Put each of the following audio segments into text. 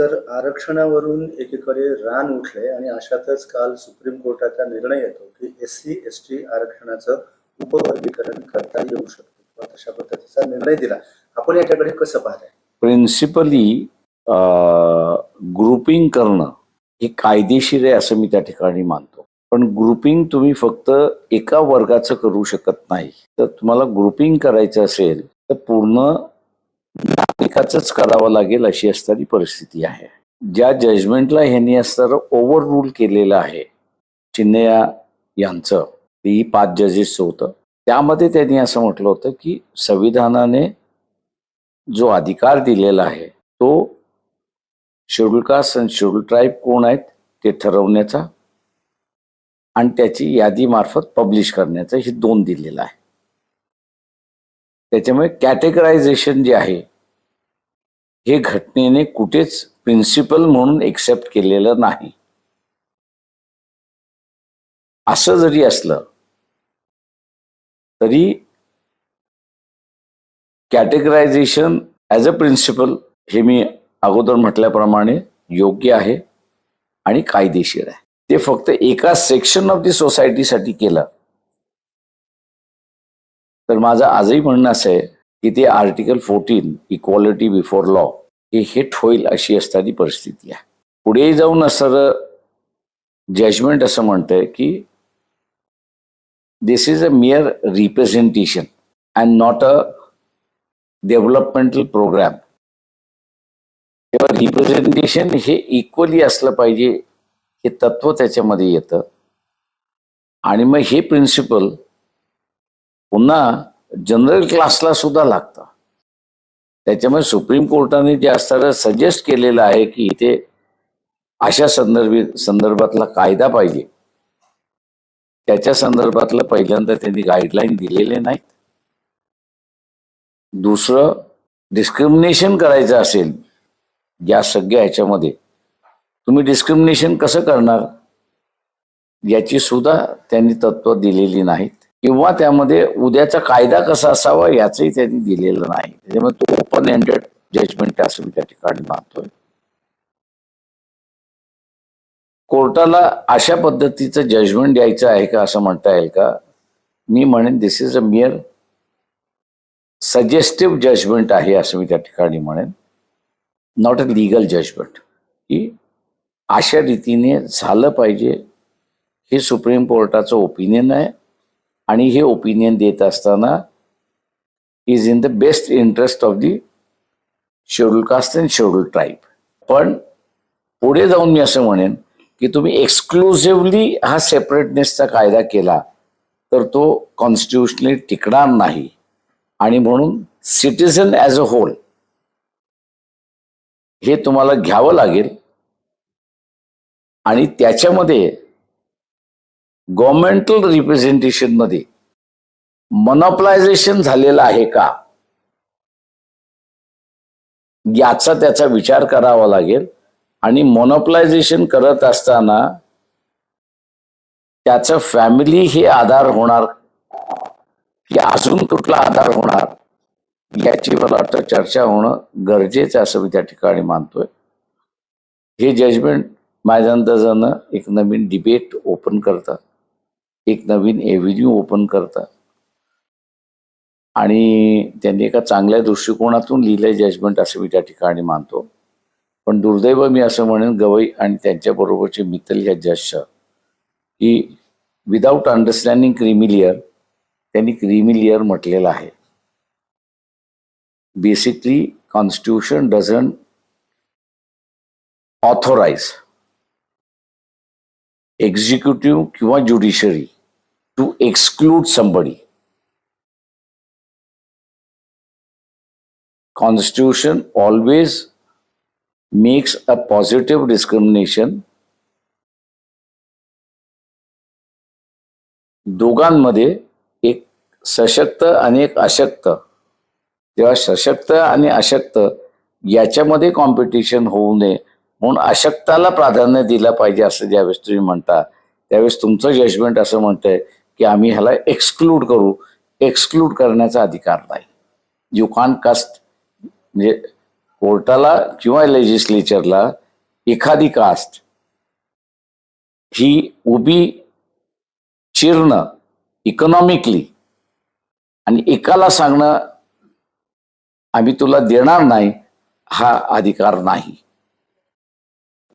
Sir आरक्षणावरून एकीकडे रान उठले आणि अशातच काल सुप्रीम कोर्टाचा निर्णय येतो की एस सी एस टी आरक्षणाचं उपवर्गीकरण करता येऊ शकतो. तशा पद्धतीचा निर्णय दिला. आपण याच्याकडे कसं पाहताय? प्रिन्सिपली ग्रुपिंग करणं हे कायदेशीर आहे असं मी त्या ठिकाणी मानतो. पण ग्रुपिंग तुम्ही फक्त एका वर्गाचं करू शकत नाही. तर तुम्हाला ग्रुपिंग करायचं असेल तर पूर्ण प्रत्येकाच करावं लागेल अशी असणारी परिस्थिती आहे. ज्या जजमेंटला ह्यांनी असणारं ओव्हर रूल केलेलं आहे चिन्नया यांचं ती पाच जजेसचं होतं. त्यामध्ये त्यांनी असं म्हटलं होतं की संविधानाने जो अधिकार दिलेला आहे तो शेड्यूल कास्ट आणि शेड्यूल ट्राईब कोण आहेत ते ठरवण्याचा आणि त्याची यादीमार्फत पब्लिश करण्याचा हे दोन दिलेलं आहे. त्याच्यामुळे कॅटेगरायझेशन जे आहे हे घटनेने कुठेच प्रिन्सिपल म्हणून एक्सेप्ट केलेलं नाही. असं जरी असलं तरी कॅटेगरायझेशन ॲज अ प्रिन्सिपल हे मी अगोदर म्हटल्याप्रमाणे योग्य आहे आणि कायदेशीर आहे. ते फक्त एका सेक्शन ऑफ दी सोसायटीसाठी केलं. तर माझं आजही म्हणणं असं आहे की ते article fourteen equality before law हे हिट होईल अशी असणारी परिस्थिती आहे. पुढे जाऊन असं जजमेंट असं म्हणतंय की this is a mere representation and not a developmental program तेव्हा रिप्रेझेंटेशन हे इक्वली असलं पाहिजे हे तत्व त्याच्यामध्ये येतं. आणि मग हे प्रिन्सिपल पुन्हा जनरल क्लासला सुद्धा लागतं. त्याच्यामुळे सुप्रीम कोर्टाने जे असताना सजेस्ट केलेलं आहे की इथे अशा संदर्भी संदर्भातला कायदा पाहिजे. त्याच्या संदर्भातलं पहिल्यांदा त्यांनी गाईडलाईन दिलेले नाहीत. दुसरं डिस्क्रिमिनेशन करायचं असेल या सगळ्या ह्याच्यामध्ये तुम्ही डिस्क्रिमिनेशन कसं करणार? याची सुद्धा त्यांनी तत्व दिलेली नाहीत. किंवा त्यामध्ये उद्याचा कायदा कसा असावा याचंही त्यांनी दिलेलं नाही. त्याच्यामुळे तो ओपन एंडेड जजमेंट असं मी त्या ठिकाणी मानतोय. कोर्टाला अशा पद्धतीचं जजमेंट द्यायचं आहे का असं म्हणता येईल का? मी म्हणेन दिस इज अ मिअर सजेस्टिव्ह जजमेंट आहे असं मी त्या ठिकाणी म्हणेन. नॉट अ लिगल जजमेंट की अशा रीतीने झालं पाहिजे हे सुप्रीम कोर्टाचं ओपिनियन आहे. आणि हे ओपिनियन देत असताना is in the best interest of the schedule caste and schedule tribe पण पुढे जाऊन मी असं म्हणेन की तुम्ही एक्सक्लुझिव्हली हा सेपरेटनेसचा कायदा केला तर तो कॉन्स्टिट्युशनली टिकणार नाही. आणि म्हणून सिटिझन ॲज अ होल हे तुम्हाला घ्यावं लागेल. आणि त्याच्यामध्ये गव्हर्नमेंटल रिप्रेझेंटेशनमध्ये मोनोपलायझेशन झालेलं आहे का? याचा त्याचा विचार करावा लागेल. आणि मोनोपलायझेशन करत असताना त्याचं फॅमिली हे आधार होणार? की अजून कुठला आधार होणार? याची मला वाटतं चर्चा होणं गरजेचं असं मी त्या ठिकाणी मानतोय. हे जजमेंट माझ्या अंदाजानं एक नवीन डिबेट ओपन करतात एक नवीन एव्हेन्यू ओपन करतात. आणि त्यांनी एका चांगल्या दृष्टिकोनातून लिहिलंय जजमेंट असं मी त्या ठिकाणी मानतो. पण दुर्दैव मी असं म्हणेन गवई आणि त्यांच्याबरोबरचे मित्तल ह्या जजच्या की विदाऊट अंडरस्टँडिंग क्रिमिलियर त्यांनी क्रिमिलियर म्हटलेलं आहे. Basically constitution doesn't authorize executive किंवा judiciary to exclude somebody. Constitution always makes a positive discrimination दोघांमध्ये एक सशक्त आणि एक अशक्त तेव्हा सशक्त आणि अशक्त याच्यामध्ये कॉम्पिटिशन होऊ नये म्हणून अशक्ताला प्राधान्य दिलं पाहिजे असं ज्यावेळेस तुम्ही म्हणता त्यावेळेस तुमचं जजमेंट असं म्हणतंय की आम्ही ह्याला एक्सक्लूड करू. एक्सक्लूड करण्याचा अधिकार नाही. यू कान कास्ट म्हणजे कोर्टाला किंवा लेजिस्लेचरला एखादी कास्ट ही उभी चिरणं इकॉनॉमिकली आणि एकाला सांगणं आम्ही तुला देणार नाही हा अधिकार नाही.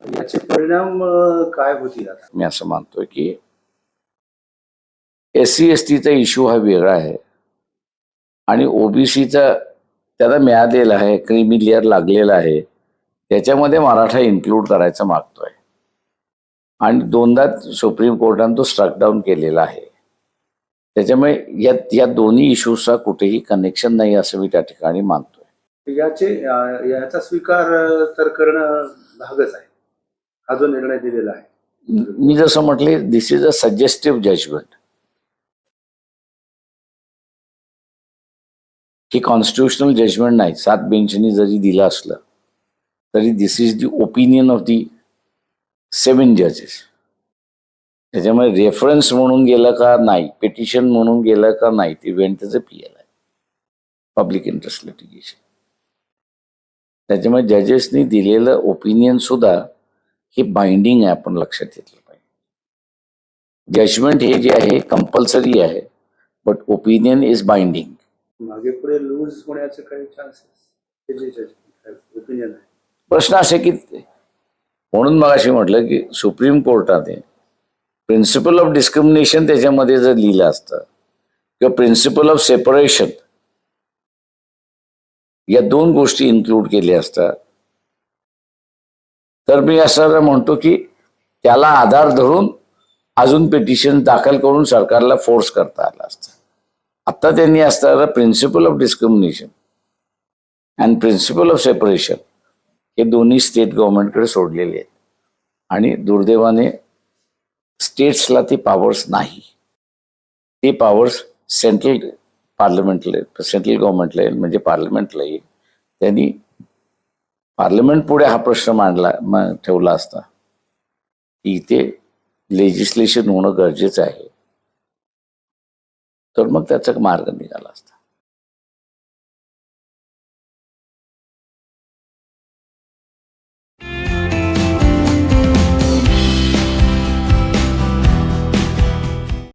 याचे परिणाम काय होतील मी असं मानतोय की एस सी एस टीचा इश्यू हा वेगळा आहे. आणि ओबीसीचा त्याला मिळालेला आहे क्रिमिलियर लागलेला आहे. त्याच्यामध्ये मराठा इन्क्लूड करायचा मागतोय. आणि दोनदा सुप्रीम कोर्टाने तो स्ट्रक डाऊन केलेला आहे. त्याच्यामुळे या या दोन्ही इश्यूचा कुठेही कनेक्शन नाही असं मी त्या ठिकाणी मानतोय. याचे याचा स्वीकार तर करणं भागच आहे. हा जो निर्णय दिलेला आहे. मी जसं म्हटले this is a suggestive judgement he constitutional judgement नाही. सात बेंचनी जरी दिलं असलं तरी this is the opinion of the seven जजेस त्याच्यामुळे रेफरन्स म्हणून गेलं का नाही पिटिशन म्हणून गेलं का नाही ते इव्हेंट पी एल आहे. पब्लिक इंटरेस्ट लिटिगेशन त्याच्यामुळे जजेसनी दिलेलं ओपिनियन सुद्धा हे बाइंडिंग आहे आपण लक्षात घेतलं पाहिजे. जजमेंट हे जे आहे कंपल्सरी आहे बट ओपिनियन इज बाइंडिंग मागे लूज होण्याचे काही चान्सेस ओपिनियन आहे प्रश्न असे की म्हणून मग अशी म्हटलं की सुप्रीम कोर्टाने प्रिन्सिपल ऑफ डिस्क्रिमिनेशन त्याच्यामध्ये जर लिहिलं असतं किंवा प्रिन्सिपल ऑफ सेपरेशन या दोन गोष्टी इन्क्लूड केल्या असतात तर मी असं म्हणतो की त्याला आधार धरून अजून पिटिशन दाखल करून सरकारला फोर्स करता आला असतं. आता त्यांनी असताना principle of discrimination and principle of separation हे दोन्ही स्टेट गव्हर्नमेंटकडे सोडलेले आहेत. आणि दुर्दैवाने स्टेट्सला ते पॉवर्स नाही. ते पॉवर्स सेंट्रल पार्लमेंटला सेंट्रल गव्हर्नमेंटला येईल म्हणजे पार्लमेंटला येईल. त्यांनी पार्लमेंट पुढे हा प्रश्न मांडला ठेवला असता. की इथे लेजिस्लेशन होणं गरजेचं आहे. तर मग त्याचा मार्ग निघाला असता.